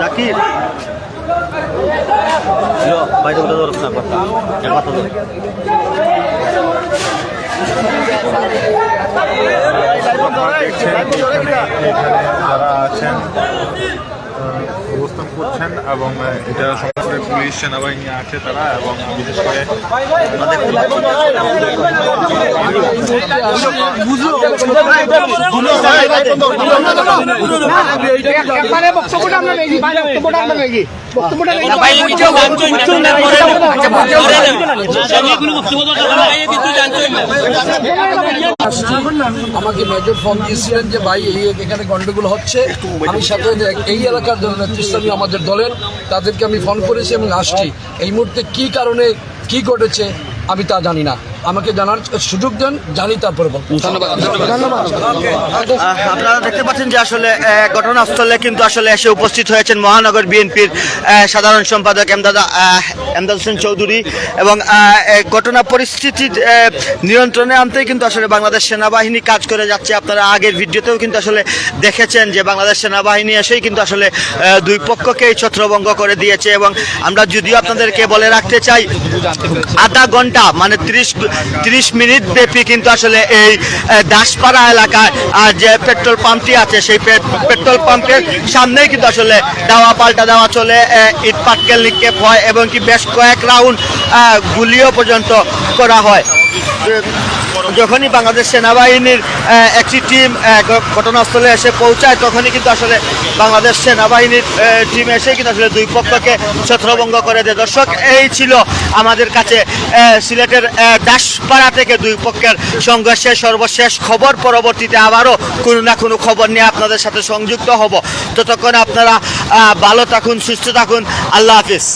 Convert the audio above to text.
জাকির বাইরে উঠে ধরছ না কথা এক কথা ধর দেখছেন এখানে এখানে যারা আছেন অবস্থান করছেন এবং এটা সরাসরি পুলিশ সেনাবাহিনী আছে তারা এবং বিশেষ করে বক্তব্যটা আমরা বক্তব্যটা আমরা আমাকে মেজর ফোন দিয়েছিলেন যে ভাই এই এখানে গন্ডগোল হচ্ছে। আমি সাথে এই এলাকার জন্য নেতৃস্থানীয় আমাদের দলের তাদেরকে আমি ফোন করেছি এবং আসছি। এই মুহূর্তে কি কারণে কি ঘটেছে আমি তা জানি না। আমাকে জানার সুযোগ দেন জানি তারপরে ধন্যবাদ। আপনারা দেখতে পাচ্ছেন যে আসলে ঘটনাস্থলে কিন্তু আসলে এসে উপস্থিত হয়েছেন মহানগর বিএনপির সাধারণ সম্পাদক এমদাদা এমদাদ হোসেন চৌধুরী এবং ঘটনা পরিস্থিতি নিয়ন্ত্রণে আনতেই কিন্তু আসলে বাংলাদেশ সেনাবাহিনী কাজ করে যাচ্ছে। আপনারা আগের ভিডিওতেও কিন্তু আসলে দেখেছেন যে বাংলাদেশ সেনাবাহিনী এসেই কিন্তু আসলে দুই পক্ষকেই ছত্রভঙ্গ করে দিয়েছে এবং আমরা যদিও আপনাদেরকে বলে রাখতে চাই আধা ঘণ্টা মানে ত্রিশ ত্রিশ মিনিট ব্যাপী কিন্তু আসলে এই দাসপাড়া এলাকায়, আর যে পেট্রোল পাম্পটি আছে, সেই পেট্রোল পাম্পের সামনেই কিন্তু আসলে দেওয়া পাল্টা দেওয়া চলে ইট পাটকেল নিক্ষেপ হয় এবং কি বেশ কয়েক রাউন্ড গুলিও পর্যন্ত করা হয়। যখনই বাংলাদেশ সেনাবাহিনীর একটি টিম ঘটনাস্থলে এসে পৌঁছায়, তখনই কিন্তু আসলে বাংলাদেশ সেনাবাহিনীর টিম এসে কিন্তু আসলে দুই পক্ষকে ছত্রভঙ্গ করে দেয়। দর্শক, এই ছিল আমাদের কাছে সিলেটের দাসপাড়া থেকে দুই পক্ষের সংঘর্ষের সর্বশেষ খবর। পরবর্তীতে আবারও কোনো না কোনো খবর নিয়ে আপনাদের সাথে সংযুক্ত হব। ততক্ষণ আপনারা ভালো থাকুন, সুস্থ থাকুন। আল্লাহ হাফিজ।